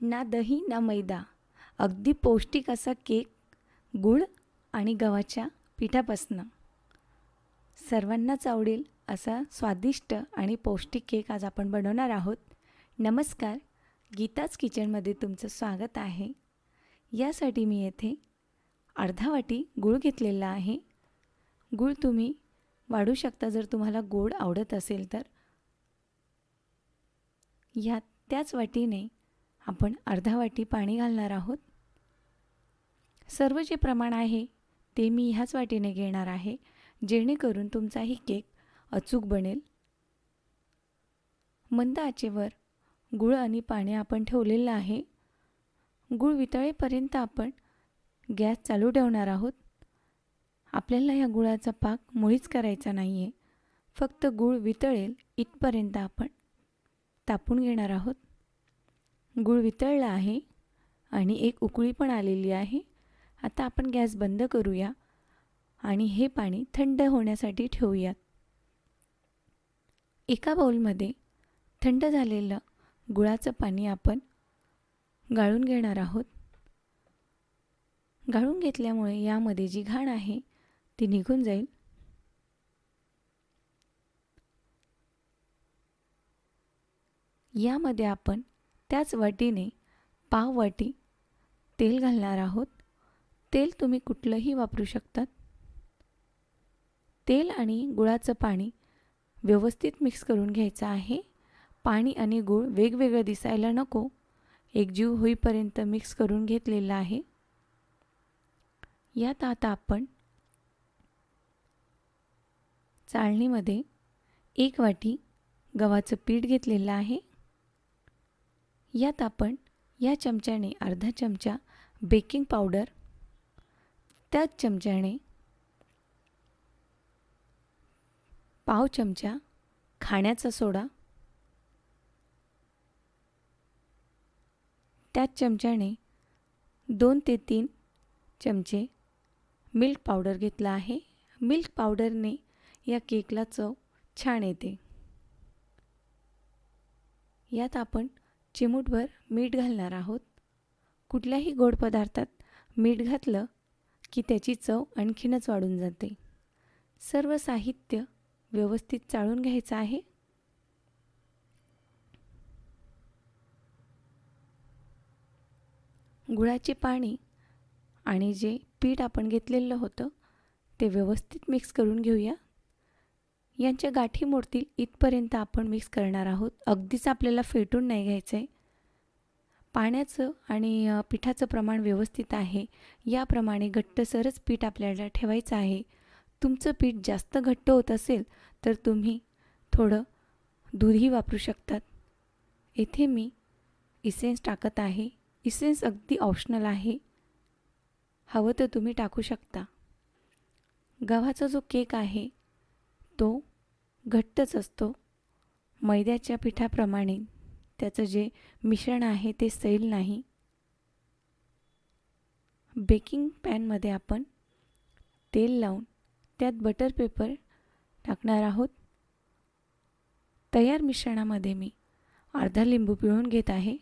ना दही ना मैदा. अगदी पौष्टिक असा केक गूळ आणि गव्हाच्या पिठापासनं. सर्वांनाच आवडेल असा स्वादिष्ट आणि पौष्टिक केक आज आपण बनवणार आहोत. नमस्कार. गीताच किचनमध्ये तुमचं स्वागत आहे. यासाठी मी येथे अर्धा वाटी गूळ घेतलेला आहे. गूळ तुम्ही वाढू शकता जर तुम्हाला गोड आवडत असेल तर. ह्यात त्याच वाटीने आपण अर्धा वाटी पाणी घालणार आहोत. सर्व जे प्रमाण आहे ते मी ह्याच वाटीने घेणार आहे जेणेकरून तुमचाही केक अचूक बनेल. मंद आचेवर गूळ आणि पाणी आपण ठेवलेलं आहे. गूळ वितळेपर्यंत आपण गॅस चालू ठेवणार आहोत. आपल्याला या गुळाचा पाक मुळीच करायचा नाही आहे फक्त गूळ वितळेल इथपर्यंत आपण तापून घेणार आहोत. गूळ वितळला आहे आणि एक उकळी पण आलेली आहे. आता आपण गॅस बंद करूया आणि हे पाणी थंड होण्यासाठी ठेवूयात. एका बाउलमध्ये थंड झालेलं गुळाचं पाणी आपण गाळून घेणार आहोत. गाळून घेतल्यामुळे यामध्ये जी घाण आहे ती निघून जाईल. यामध्ये आपण त्याच वाटीने पाव वाटी तेल घालणार आहोत. तेल तुम्ही कुठलंही वापरू शकतात. तेल आणि गुळाचं पाणी व्यवस्थित मिक्स करून घ्यायचं आहे. पाणी आणि गूळ वेगवेगळं दिसायला नको. एकजीव होईपर्यंत मिक्स करून घेतलेलं आहे. यात आता आपण चाळणीमध्ये एक वाटी गव्हाचं पीठ घेतलेलं आहे. यात आपण या चमच्याने अर्धा चमचा बेकिंग पावडर त्याच चमच्याने पाव चमचा खाण्याचा सोडा त्याच चमच्याने दोन ते तीन चमचे मिल्क पावडर घेतला आहे. मिल्क पावडरने या केकला चव छान येते. यात आपण चिमूटभर मीठ घालणार आहोत. कुठल्याही गोड पदार्थात मीठ घातलं की त्याची चव आणखीनच वाढून जाते. सर्व साहित्य व्यवस्थित चाळून घ्यायचं आहे. गुळाचे पाणी आणि जे पीठ आपण घेतलेलं होतं ते व्यवस्थित मिक्स करून घेऊया. यांच्या गाठी मोडतील इथपर्यंत आपण मिक्स करणार आहोत. अगदीच आपल्याला फेटून नाही घ्यायचं आहे पाण्याचं आणि पिठाचं प्रमाण व्यवस्थित आहे. याप्रमाणे घट्टसरच पीठ आपल्याला ठेवायचं आहे. तुमचं पीठ जास्त घट्ट होत असेल तर तुम्ही थोडं दूधही वापरू शकतात. येथे मी इसेन्स टाकत आहे. इसेन्स अगदी ऑप्शनल आहे. हवं तर तुम्ही टाकू शकता. गव्हाचा जो केक आहे तो घट्टच असतो. मैद्याच्या पिठाप्रमाणे त्याचं जे मिश्रण आहे ते सैल नाही. बेकिंग पॅनमध्ये आपण तेल लावून त्यात बटर पेपर टाकणार आहोत. तयार मिश्रणामध्ये मी अर्धा लिंबू पिळून घेत आहे.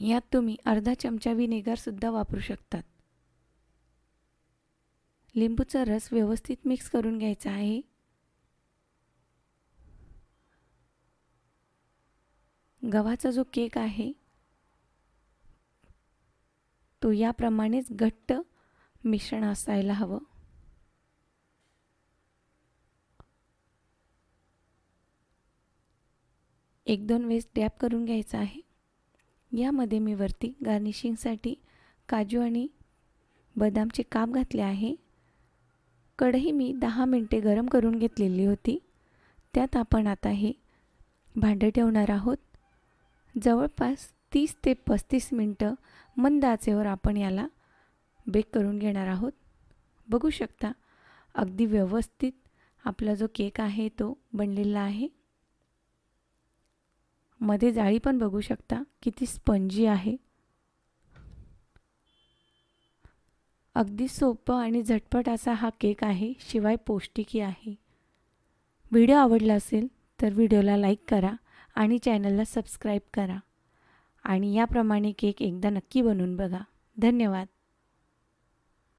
यात तुम्ही अर्धा चमचा विनेगरसुद्धा वापरू शकतात. लिंबूचा रस व्यवस्थित मिक्स करून घ्यायचा आहे. गव्हाचा जो केक आहे तो याप्रमाणेच घट्ट मिश्रण असायला हवं. एक दोन वेळेस डॅप करून घ्यायचा आहे. यामध्ये मी वरती गार्निशिंगसाठी काजू आणि बदामचे काप घातले आहे. कढई मी दहा मिनटे गरम करून घेतलेली होती. त्यात आपण आता हे भांडं ठेवणार आहोत. जवळपास तीस ते पस्तीस मिनटं मंद आचेवर आपण याला बेक करून घेणार आहोत. बघू शकता अगदी व्यवस्थित आपला जो केक आहे तो बनलेला आहे. मध्ये जाळी पण बघू शकता किती स्पंजी आहे. अगदी सोपं आणि झटपट असा हा केक आहे शिवाय पौष्टिकही आहे. व्हिडिओ आवडला असेल तर व्हिडिओला लाईक करा आणि चॅनलला सबस्क्राईब करा. आणि याप्रमाणे केक एकदा नक्की बनवून बघा. धन्यवाद.